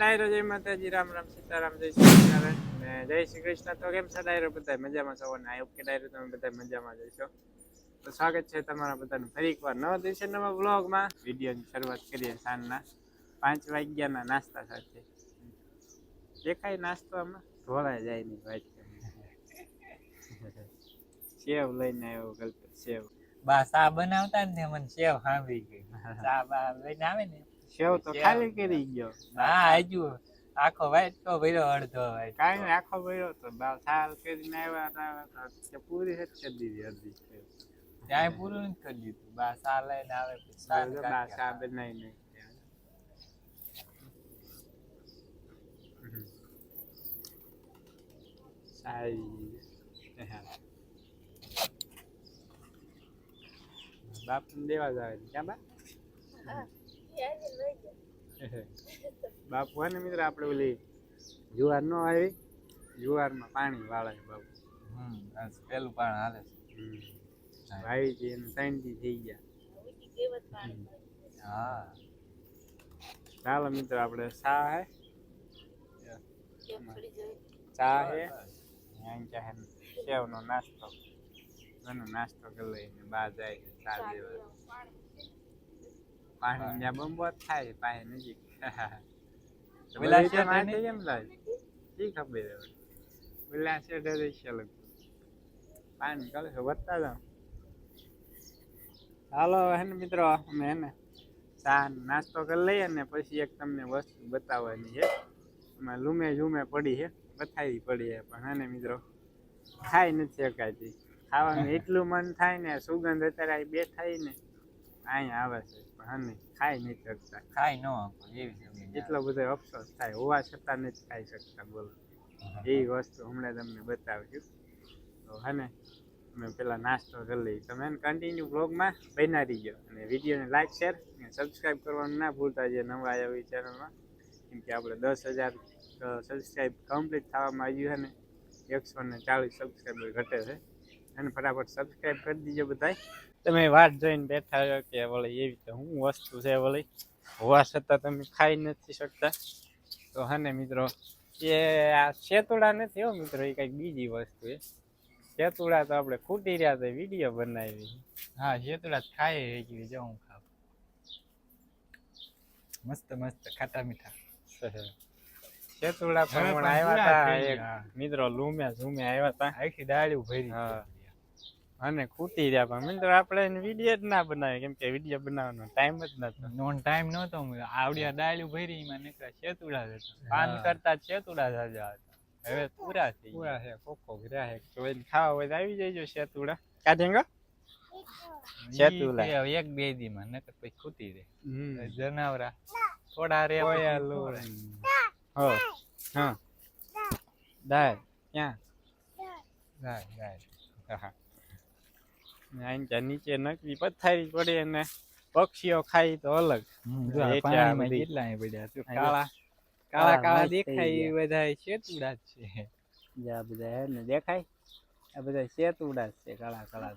ડાયરો જય માતાજી, રામ રામ સીતારામ, જય શ્રી ને જય શ્રી કૃષ્ણ તો કેમ છે ડાયરો? બધા મજામાં છો? ને આ ઓકે ડાયરો તમે બધા મજામાં જઈશો તો સ્વાગત છે તમારા બધાનું ફરી એકવાર નવા દિવસે નવા વ્લોગમાં. વિડીયોની શરૂઆત કરીએ સાંજના પાંચ વાગ્યાના નાસ્તા સાથે. દેખાય નાસ્તો આમાં ઢોળાય જાય નહીં વાત સેવ લઈને આવ્યો ગલત સેવ. બા, સા બનાવતા ને મને સેવ સાંભળી ગઈ. સા બા લઈને આવે ને? સેવ તો. ખાલી કરી ગયો. હા હજુ આખો વાઈટ તો ભર્યો અડધો વાઈટ કાંઈ નહીં, આખો ભર્યો તો. બાર સાલ કરીને આવ્યા હતા પૂરી જ કરી દીધી અડધી ત્યાં પૂરું નથી કરી દીધું. બા સા લઈને આવે પછી સા બા બનાવી નહીં સારી. બાપને દેવા જાય ક્યાં બા? બાપુ ને મિત્ર આપણે ઓલી જુવાર નો આવી? જુવારમાં પાણી વાળે બાપુ. હમ પેલું પાણી હાલે છે. વાવી છે એને ત્રણ થઈ ગયા. હા. ચાલો મિત્ર આપણે સા હે? ચા. હે? અહીં ચાહે સેવનો નાસ્તો. એનો નાસ્તો કરી લઈને બહાર જાય ચા દેવા પાણી ત્યાં બંબો થાય પાણી નજીક. પેલા બધા માટે કેમ થાય શી ખબર હવે? પેલા શેઠ હશે ચાલો પાણી કરે છે વધતા જાઓ. હાલો હે ને મિત્રો અમે હે ને ચા નાસ્તો કરી લઈએ ને પછી એક તમને વસ્તુ બતાવવાની છે. એમાં લૂમે ઝૂમે પડી છે બથાઈ પડી છે પણ હે ને મિત્રો ખાઈ નથી શકાતી. ખાવાનું એટલું મન થાય ને સુગંધ અત્યારે બે બેઠાઈ ને અહીંયા આવે છે. ને ખાઈ નહીં શકતા. ખાઈ ન એવી એટલો બધો અફસોસ થાય. હોવા છતાં નથી ખાઈ શકતા બોલો. એ વસ્તુ હમણાં તમને બતાવ્યું તો હે ને અમે પેલા નાસ્તો કરી લઈએ. તમે કન્ટિન્યુ બ્લોગમાં બના રહીજો. અને વિડીયોને લાઈક શેર અને સબસ્ક્રાઈબ કરવાનું ના ભૂલતા જે નવા આવ્યા હોય ચેનલમાં કેમ કે આપણે દસ હજાર સબસ્ક્રાઈબ કમ્પ્લીટ થવામાં આવ્યું છે ને એકસો ને ચાલીસ સબસ્ક્રાઈબર ઘટે છે. અને ફટાફટ સબસ્ક્રાઈબ કરી દીજો બધા તમે વાટ જોઈને બેઠા છો કે વળી એવી તો શું વસ્તુ છે વળી. હોવા છતાં તમે ખાઈ નથી શકતા. તો હા મિત્રો એ આ શેતુડા નથી હો મિત્રો એ કંઈક બીજી વસ્તુ એ શેતુડા તો આપણે ખૂટી રહ્યા તો વીડિયો બનાવી. હા શેતળા ખાય એવી જો હું ખાવ મસ્ત મસ્ત ખાટા મીઠા. શેતુડા પણ આવ્યા હતા ગયા. મિત્રો લૂમ્યા ઝૂમે આવ્યા હતા. આખી ડાળીઓ ભરી. હા. અને ખૂટી રહ્યા પણ મિત્રો આપણે વીડિયો જ ના બનાવી કેમ કે વીડિયો બનાવવાનો ટાઈમ જ નતો. નોન ટાઈમ નતો આવડિયા ડાળીઓ ભરી એમાં નીકળ્યા છેતુડા જ હતા. પાન કરતા છેતુડા જાજા હતા. હવે પૂરા થઈ પૂરા છે કોકો ગયા છે. જોઈને ખાવા હોય આવી જઈજો છેતુડા કાઢેંગો છેતુડા એક બે દી માં નકર પછી ખૂટી હમ. જનાવરા. થોડા રે કોયાલું. હો. હા. દાય ક્યાં? દાય દાય હા. ત્યાં નીચે નકરી પથારી પડી અને પક્ષીઓ ખાય તો અલગ. આ. કેટલા પડ્યા કાળા કાળા કાળા દેખાય એ બધા શેતુડા જ છે. જ્યાં બધા હે ને દેખાય? આ બધા શેતુડા જ છે કાળા કાળા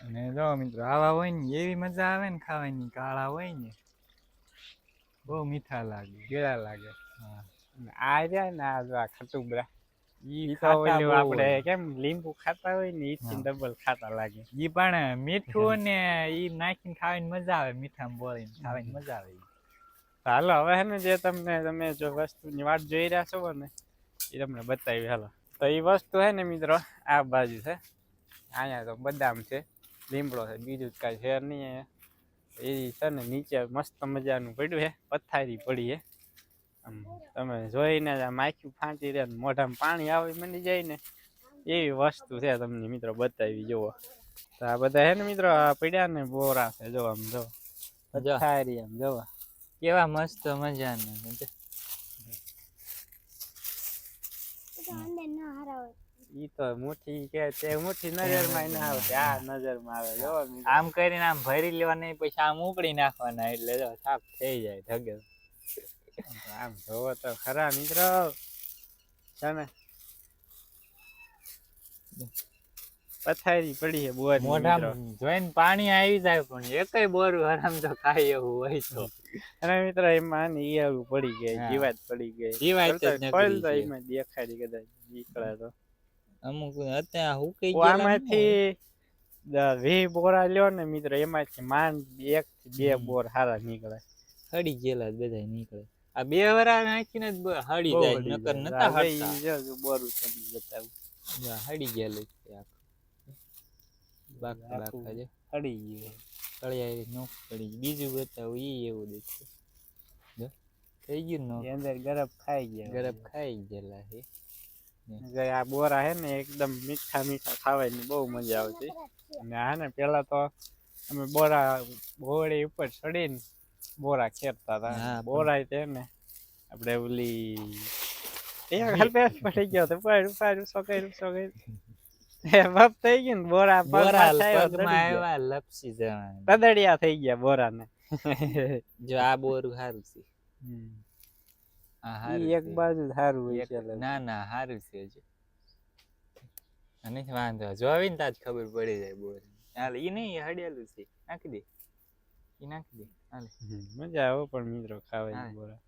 અને જો મિત્રો આવા હોય ને એવી મજા આવે ને ખાવાની કાળા હોય ને. બહુ મીઠા લાગે ગેળા લાગે. હા. આ રહ્યા ને આ આ ખટુબરા. ઈ ઈ તો ઓલું આપણે કેમ લીંબુ ખાતા હોય ને ઈ ડબલ ખાતા લાગે. ઈ પણ મીઠું ને ઈ નાખીને ખાવાની મજા આવે મીઠામાં બોળીને ખાવાની મજા આવે હાલો હવે હે ને જે તમને તમે જો વસ્તુની વાટ જોઈ રહ્યા છો ને એ તમને બતાવી હાલો. તો એ વસ્તુ હે ને મિત્રો આ બાજુ છે. અહીંયા તો બદામ છે લીમડો છે બીજું કાંઈ છે નહીં એ છે ને નીચે મસ્ત મજાનું પડ્યું છે પથારી પડી છે તમે જોઈને જ આમ આખું ફાંચી રહે ને મોઢામાં પાણી આવે મની જાય ને એવી વસ્તુ છે તમને મિત્રો બતાવી જુઓ. તો આ બધા હે ને મિત્રો આ પડ્યા ને બોરા છે જો આમ જો. સારી આમ જોવા કેવા મસ્ત મજાના. ઈ તો મુઠ્ઠી કે તે મુઠ્ઠી નજરમાં ના આવે આ નજરમાં આવે જો આમ કરીને આમ ભરી લેવાના પછી આમ ઉપડી નાખવાના એટલે જો સાફ થઈ જાય ઢગે આમ જોવો તો ખરા મિત્રો. છે પથારી પડી છે બોર મોઢામાં જોઈને પાણી આવી જાય પણ એકય બોર હરામ તો ખાઈ એવું હોય તો. અને મિત્રો એમાં ને ઈયળું પડી ગઈ. જીવાત પડી ગઈ. જીવાત ખોલ તો એમાં દેખાડી કદાચ નીકળે તો. અમુક અત્યારે હું કઈ આમાંથી વી બોરા લ્યો ને મિત્રો એમાંથી માંડ એક થી બે બોર સારા નીકળે. હળી ગયેલા બધા નીકળે. આ બે વરા નાખીને જ હળી જાય નકર નતા હળતા બોરું તમને બતાવું. જો હળી ગયેલું છે આખું. બાક બાકા હળી ગયું. તળિયા નોખ પડી બીજું બતાવું ઈ એવું દેખે. જો થઈ ગયું નો અંદર ગરમ ખાઈ ગયા ગરબ ખાઈ ગયેલા છે આ બોરા હે ને એકદમ મીઠા મીઠા ખાવાની બહુ મજા આવતી. અને હા ને પેલા તો અમે બોરા ઘોડી ઉપર ચડીને બોરા ખેરતા હતા બોરા છે ને આપણે ઓલી એ પડી ગયો તો પાડ પાડ કર બાપ થઈ ગયું ને બોરા બોરા પગમાં. આવ્યા લપસી જવાના. થઈ ગયા જો આ બોરું સારું છે. એક બાજુ સારું હોય છે. ના ના સારું છે હજુ. અને વાંધો જોવી ને તાજ ખબર પડી જાય બોર હાલ ઈ નહીં હડિયાલું છે. નાખી દે. ઈ નાખી દે. હાલે. મજા આવે પણ મિત્રો. ખાવાની બોરા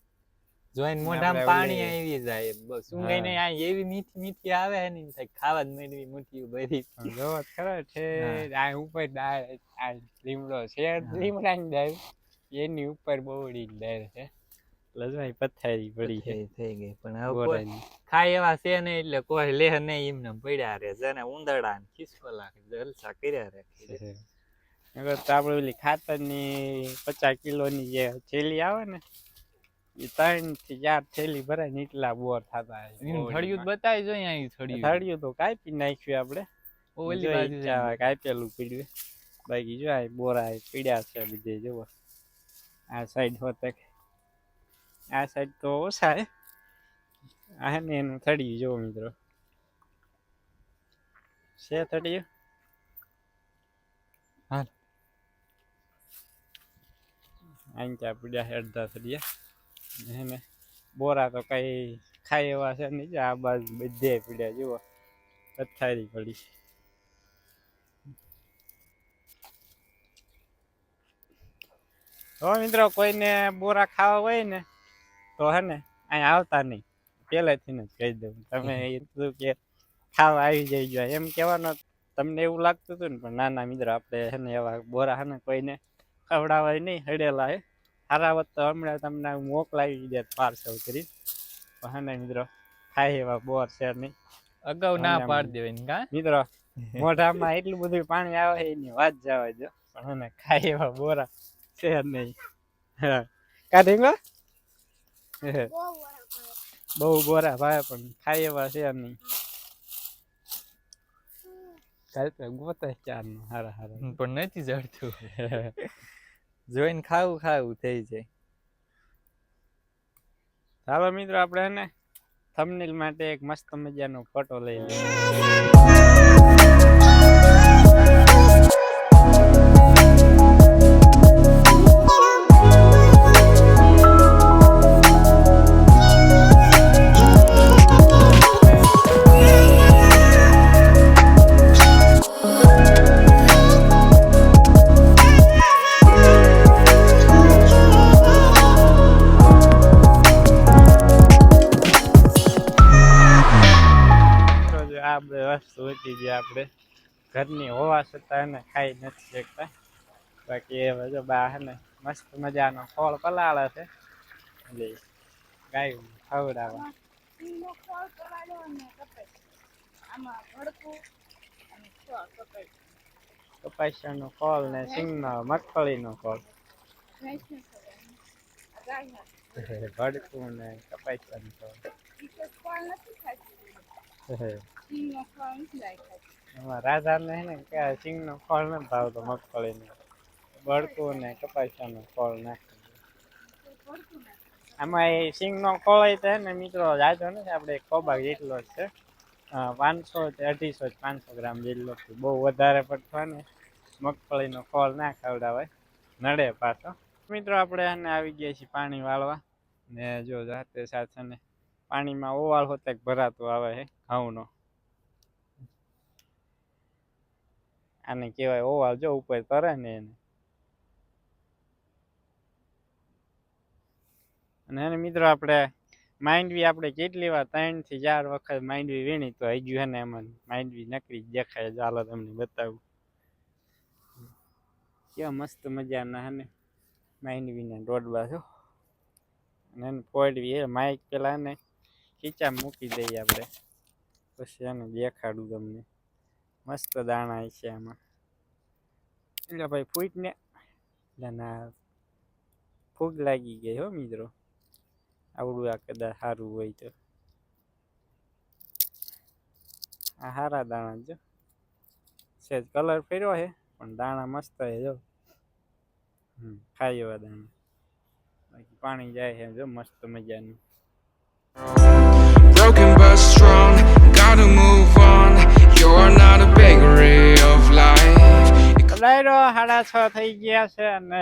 જોઈને મોઢામાં પાણી આવી જાય. ઊંઘાઈ ને આ એવી મીઠી મીઠી આવે ને એમ થાય ખાવા જ મેળવી મોટી ભરી જો ખરો છે આ ઉપર દાળ આ લીમડો છે લીમડા ની દાળ. એની ઉપર બોવડી દાળ છે. લજવાઈ પથારી પડી છે. થઈ ગઈ પણ હવે ખાય એવા છે નહીં એટલે કોઈ લેહ નહીં એમને પડ્યા રહે ને ઉંદરડા ને ખિસકોલા લાગે જલસા કર્યા રાખે નકર તો આપણે ઓલી ખાતરની પચાસ કિલોની જે થેલી આવે ને એ ત્રણથી ચાર થેલી ભરાય ને એટલા બોર થતા થળિયું બતાવી જો થળિયું. થળિયું તો કાપી નાખ્યું આપણે ઓલી બાજુ કાપેલું પીડ્યું બાકી જો આ બોરા પીડ્યા છે બધે જુઓ. આ સાઈડ હોતે. આ સાઈડ તો ઓછા હે. આ ને એનું થળિયું જુઓ મિત્રો. છે થળિયું? ત્યાં પીડ્યા છે અડધા થળિયા હે ને, બોરા તો કઈ ખાય એવા છે નહીં આ બાજુ બધે પીડ્યા, જુઓ. પથારી પડી તો મિત્રો કોઈને બોરા ખાવા હોય ને, તો હે ને અહીંયા આવતા નહીં. પહેલેથી જ કહી દઉં. તમે એટલું કે ખાવા આવી જઈજો. એમ કહેવાનો તમને એવું લાગતું હતું ને, પણ ના ના મિત્રો આપણે હે ને એવા બોરા હે ને કોઈને ખવડાવાય નહીં હડેલા હે. સારા હોત તો હમણાં તમને મોકલાવી દે પાર્સલ કરી. પણ મિત્રો ખાય એવા બોર છે નહીં. અગાઉ ના પાડી દેવાની કા? મિત્રો મોઢામાં એટલું બધું પાણી આવે એની વાત જવા જો પણ એને ખાય એવા બોરા છે નહીં. હા. કાઢીંગો બહુ બોરા ભાઈ પણ ખાય એવા છે નહીં. કાલ તો ચારનું હારા હારા. પણ નથી જડતું. જોઈને ખાવું ખાવું થઈ જાય. ચાલો મિત્રો, આપણે ને થંબનેલ માટે એક મસ્ત મજાનો ફોટો લઈ લઈએ. વસ્તુ હતી જે આપણે ઘરની હોવા છતાં એને ખાઈ નથી શકતા. બાકી એ બધો બા હે ને મસ્ત મજાનો ફળ પલાળે છે. એટલે ગાય ખવડાવવા કપાસિયાનો ફળ ને સિંગનો મગફળીનો ફળ. ભડકું ને કપાસિયાનું ફળ. ખાતી હે ને કે સિંગનો ફળ નથી ભાવતો મગફળીનો. ભડકું ને કપાસિયાનું ફળ નાખે આમાં એ સિંગનો ખોળાય તો ને મિત્રો, જાજો નથી આપણે ખોબાગ જેટલો જ છે. પાંચસો અઢીસો પાંચસો ગ્રામ જેટલો છે. બહુ વધારે પડતો ને મગફળીનો ખોળ ના ખવડાવાય. નડે પાછો. મિત્રો, આપણે આને આવી ગયા છીએ પાણી વાળવા. ને જો જાતે સાથે ને પાણીમાં ઓવાળ હોતે ભરાતું આવે છે ઘઉંનો. આને કહેવાય ઓવાલ જો ઉપર તરે ને એને. અને એને મિત્રો આપણે માંડવી આપણે કેટલી વાર ત્રણથી ચાર વખત માંડવી વીણી તો હજુ ગયું ને એમાં માંડવી નકરી દેખાય ચાલો તમને બતાવું. કેવા મસ્ત મજાના હે ને માંડવીના ડોડવા છો. અને એને પોડવી એ માઇક પેલા ને ખીચા મૂકી દઈએ આપણે. પછી એને દેખાડું તમને. મસ્ત દાણા છે આમાં એટલે ભાઈ ફૂટને ના, ફૂગ લાગી ગઈ હો મિત્રો. આવડું આ કદાચ સારું હોય તો. આ સારા દાણા જો. સેજ કલર ફેર્યો છે પણ દાણા મસ્ત છે જો. ખાઈ એવા દાણા. બાકી પાણી જાય છે જો, મસ્ત મજાનું. Broken but strong. Gotta move on. You're not a bakery of life. લાઈડો સાડા છ થઈ ગયા છે અને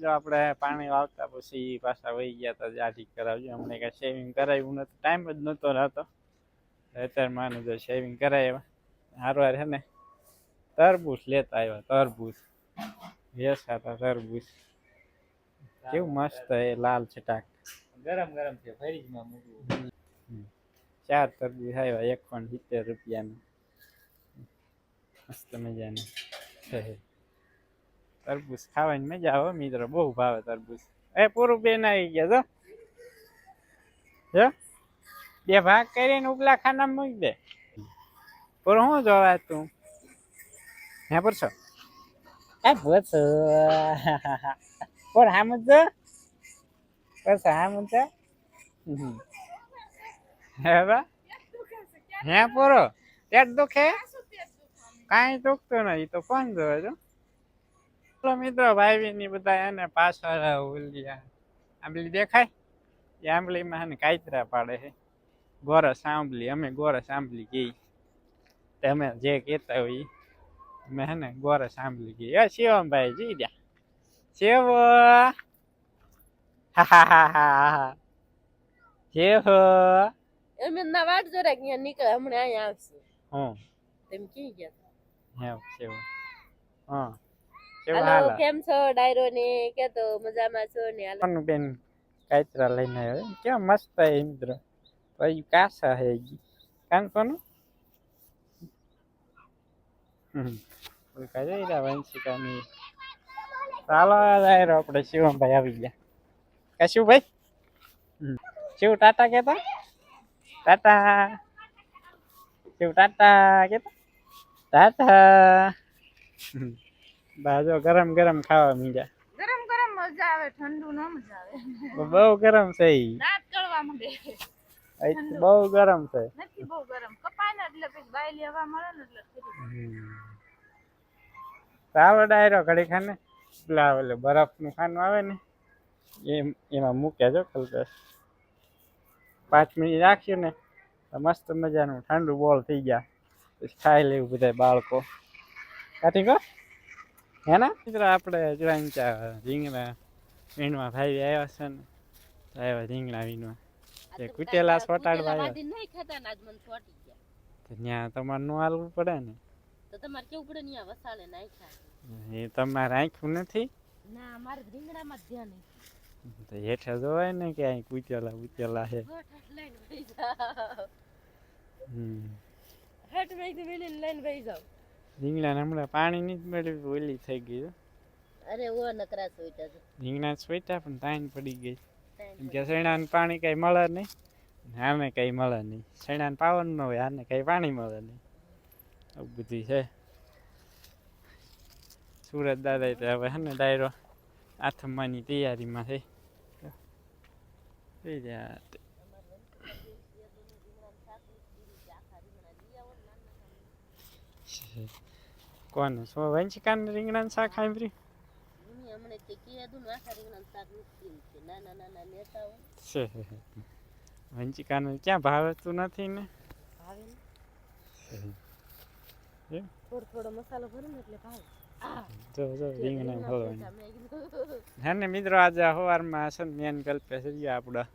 જો આપણે પાણી વાવતા પછી પાછા વહી ગયા તો જાઠી કરાવજો. અમને કાંઈ શેવિંગ કરાવ્યું નથી. ટાઈમ જ નહોતો રહેતો. અત્યારે માનું જો શેવિંગ કરાવ્યા હારવાર છે ને? તરબૂચ લેતા આવ્યા તરબૂચ. યસ હતા તરબૂચ. કેવું મસ્ત એ લાલ છટાક. ગરમ ગરમ છે ફ્રીજમાં મૂકવું. ચાર તરબૂચ આવ્યા એક પણ સિત્તેર રૂપિયાનું. મસ્ત મજાની. છે તરબૂચ ખાવાની મજા આવે મિત્રો. બહુ ભાવે તરબૂચ. એ પૂરું બેન આવી ગયા જો. જો. બે ભાગ કરીને ઉપલા ખાના મૂકી દે. પૂરું શું જોવા તું? હે પૂછો એ પૂછો પર હામ જ પૂછો હામ જ. હે બા. હે પૂરો. પેટ દુખે? કાંઈ દુખતું નહીં તો કોણ જોવે છો. ચલો મિત્રો ભાઈ ની બધા એને પાછળ ઓલિયા આંબલી દેખાય? એ આંબલીમાં હે કાયતરા પાડે છે. ગોરસ આંબલી અમે ગોરસ આંબલી ગઈ. તમે જે કહેતા હોય. અમે હે ને ગોરસ આંબલી ગઈ. એ શિવમભાઈ જી દે શિવ! હા હા હા હા શિવ એમ ના વાટ જરાક અહીંયા નીકળે હમણાં અહીંયા આવશે. હમ તેમ કી ગયા? હે સેવ. હા. હાલો કેમ છો? ડાયરો ને કે તો મજામાં છો ને હાલો. બેન કાચરા લઈને આવ્યો. કેમ મસ્ત હે મિત્ર પછી કાસા હે ઈ. કાન કોનું? જઈ રહ્યા વંશિકાની. ચાલો આપડે આપણે શિવમભાઈ આવી ગયા. કશું હમ. શિવ ટાટા કેતા? ટાટા. શિવ ટાટા કેતા? ટાટા. બાજો ગરમ ગરમ ખાવા મીજા ગરમ ગરમ મજા આવે ઠંડુ ન મજા આવે. બહુ ગરમ છે ઈ. દાંત કળવા માંડે. બહુ ગરમ છે. નથી બહુ ગરમ. કપાય ને એટલે પછી બાયલી હવા મળે ને એટલે તાવ ડાયરો ઘડી ખાને. પેલા ઓલે બરફનું ખાનું આવે ને એમ એમાં મૂક્યા જો કલ્પેશ પાંચ મિનિટ રાખ્યું ને મસ્ત મજાનું ઠંડુ બોલ થઈ ગયા. ખાઈ લેવું બધા બાળકો. કાઢી ગો હે ને? મિત્રો આપણે ત્યાં રીંગણા વીણવા ભાઈ આવ્યા છે ને આવ્યા રીંગણા વીણવા. તે કુટેલા સોટાડવા આવ્યા. ત્યાં તમારે નું હાલવું પડે ને? તો તમારે કેવું પડે ને વસાડે નાખ્યા એ તમારે આંખ્યું નથી? ના મારે રીંગણામાં જ ધ્યાન તો હેઠે જોવાય ને કે અહીં કૂચેલા ઉચેલા છે હમ. મેં લઈને રીંગણાને હમણાં પાણી નહીં મળ્યું ઓલી થઈ ગયું. અરે ઓ નકરા સોઈટા છે. રીંગણા સ્વેટા પણ તાઈન પડી ગઈ. એમ કે શેણાને પાણી કઈ મળે નહીં. આને કઈ મળે નહીં. શેણાને પાવન ન હોય આને કઈ પાણી મળે નહીં. આવું બધું છે. સુરત દાદા તો હવે હે ને ડાયરો આથમવાની તૈયારીમાં છે થઈ જાય કોને સો વંશિકાને રીંગણાનું શાક સાંભળ્યું મમ્મી હમણે તે કીધું ને આખા રીંગણા શાક મુશ્કેલ શું નાના નાના શાક છે. વંચિકાનું ક્યાં ભાવતું નથી ને? થોડો થોડો મસાલો ભરું ને એટલે ભાવે. જો જો રીંગણા હે ને મિત્રો આજે સવારમાં છે ને મેન કલ્પે છે આપણા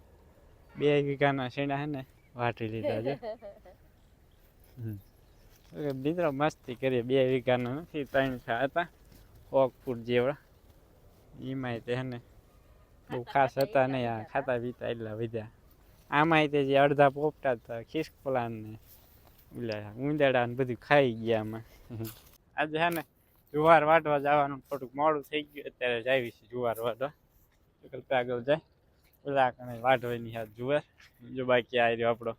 બે વીઘાના શેણા હે ને વાટી લીધા છે. હમ. મિત્રો મસ્તી કરીએ. બે વીઘાના નથી ત્રણ છા હતા ઓક ફૂટ જેવડા. એમાંય તે ને બહુ ખાસ હતા નહીં આ ખાતા પીતા એટલા વધ્યા આમાંય તે જે અડધા પોપટા હતા ખિસકોલા ને ઓલા ઊંદાડા ને બધું ખાઈ ગયા આમાં. આજે હે ને જુવાર વાટવા જવાનું થોડુંક મોડું થઈ ગયું અત્યારે જાવી છે જુવાર વાટવા કરતા આગળ જાય. ઓલા કણે વાટવાની હાથ જુવાર. જો બાકી આ રહ્યો આપણો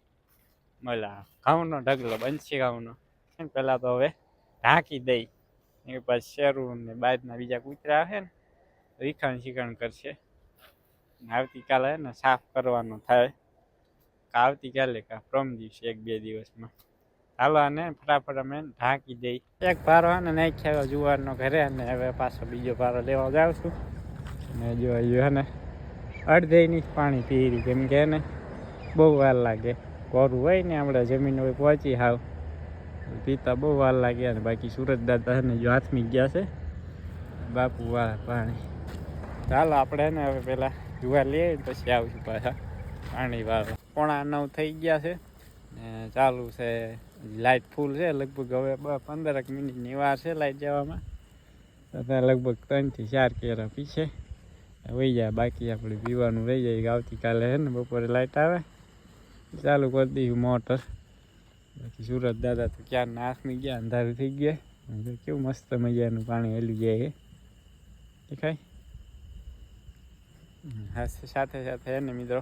મલા ઘઉંનો ઢગલો બંસી ઘઉંનો. છે ને, પહેલાં તો હવે ઢાંકી દઈ. એ પછી શેરું ને બાજના બીજા કૂતરા આવે ને, રીખણ શીખણ કરશે. ને આવતીકાલે ને સાફ કરવાનો થાય. આવતીકાલે કા પ્રમ દિવસે એક બે દિવસમાં. હાલો આને ફટાફટ અમે ઢાંકી દઈ. એક પારો આને નાખ્યા જુવારનો ઘરે અને હવે પાછો બીજો પારો લેવા જાઉં છું. ને જો હે ને અડધેની જ પાણી પી રહી કેમ કે એને બહુ વાર લાગે. કોરું હોય ને આપણે જમીન હોય પહોંચી હાવ. પીતા બહુ વાર લાગ્યા ને બાકી સુરત દાદા ને જો હાથમી ગયા છે. બાપુ વાળા પાણી. ચાલો આપણે ને હવે પેલા જોવા લઈએ પછી આવશું પાછા પાણી વાળા પોણા નવ થઈ ગયા છે ને ચાલુ છે. લાઇટ ફૂલ છે, લગભગ હવે પંદરક મિનિટની વાર છે લાઇટ જવામાં. લગભગ ત્રણથી ચાર કેરા પીછે. વહી જાય, બાકી આપણે પીવાનું રહી જાય. આવતીકાલે હે ને બપોરે લાઇટ આવે. ચાલુ કરી દઈશું મોટર. બાકી સુરત દાદા તો ક્યાં નાસમી ગયા, અંધારું થઈ ગયા. અને કેવું મસ્ત મજાનું પાણી હેલું જાય એ દેખાય? હા સાથે સાથે હે ને મિત્રો?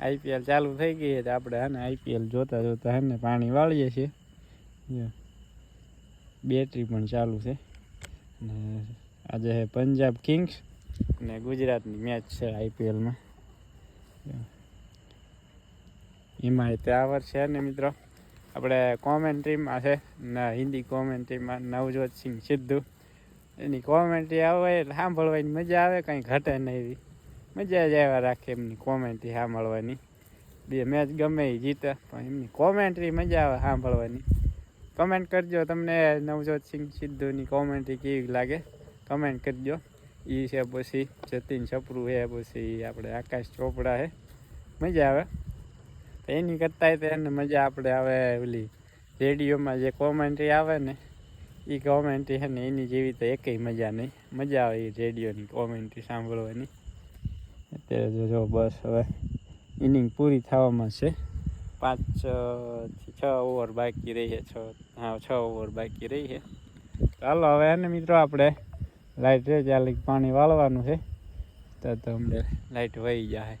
આઈપીએલ ચાલુ થઈ ગઈ છે આપણે હે ને આઈપીએલ જોતા જોતા હે ને પાણી વાળીએ છીએ. બેટરી પણ ચાલુ છે. ને આજે છે પંજાબ કિંગ્સ અને ગુજરાતની મેચ છે આઈપીએલમાં. એમાં તે આ વર્ષે ને મિત્રો? આપણે કોમેન્ટ્રીમાં છે. હિન્દી કોમેન્ટ્રીમાં નવજોત સિંહ સિદ્ધુ. એની કોમેન્ટ્રી આવે સાંભળવાની મજા આવે, કંઈ ઘટે નહીં એવી. મજા જ આવ્યા રાખે એમની કોમેન્ટ્રી સાંભળવાની. બે મેચ ગમે એ જીતે, પણ એમની કોમેન્ટ્રી મજા આવે સાંભળવાની. કમેન્ટ કરજો તમને નવજોત સિંહ સિદ્ધુની કોમેન્ટ્રી કેવી લાગે? કમેન્ટ કરજો. એ છે પછી જતીન છપરું છે, પછી આપણે આકાશ ચોપડા છે. મજા આવે. એની કરતાં તો એને મજા આપણે આવે ઓલી રેડિયોમાં જે કોમેન્ટ્રી આવે ને એ કોમેન્ટ્રી છે ને એની જેવી તો એકેય મજા નહીં. મજા આવે એ રેડિયોની કોમેન્ટ્રી સાંભળવાની. અત્યારે જો બસ હવે ઇનિંગ પૂરી થવામાં છે. પાંચ છ ઓવર બાકી રહી છે, છ, હા, છ ઓવર બાકી રહી છે. ચાલો હવે એને મિત્રો આપણે લાઇટ રહે ત્યાં પાણી વાળવાનું છે તો તમને લાઇટ વહી જાય.